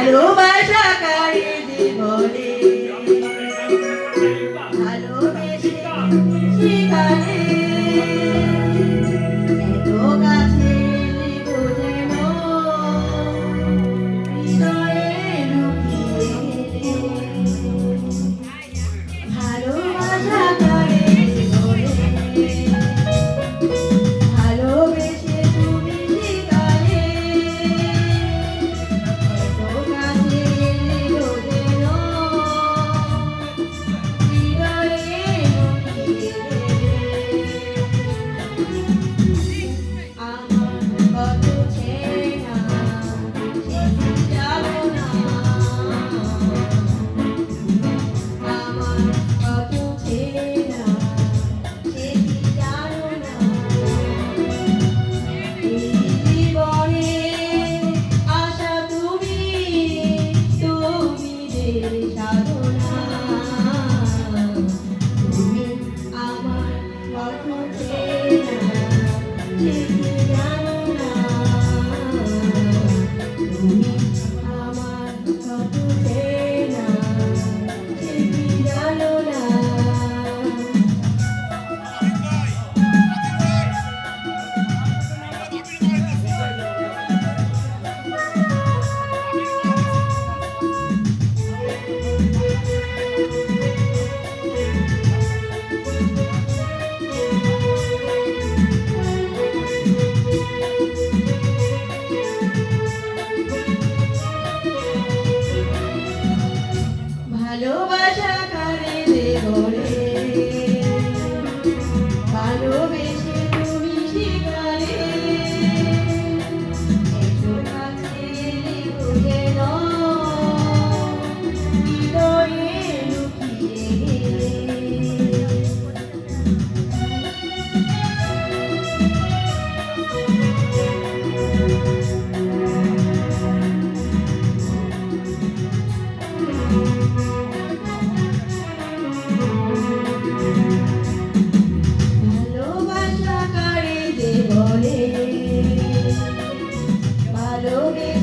ভালোবাসা কারি দিবরে ভালোবেসে আমার কত ভালোবেসে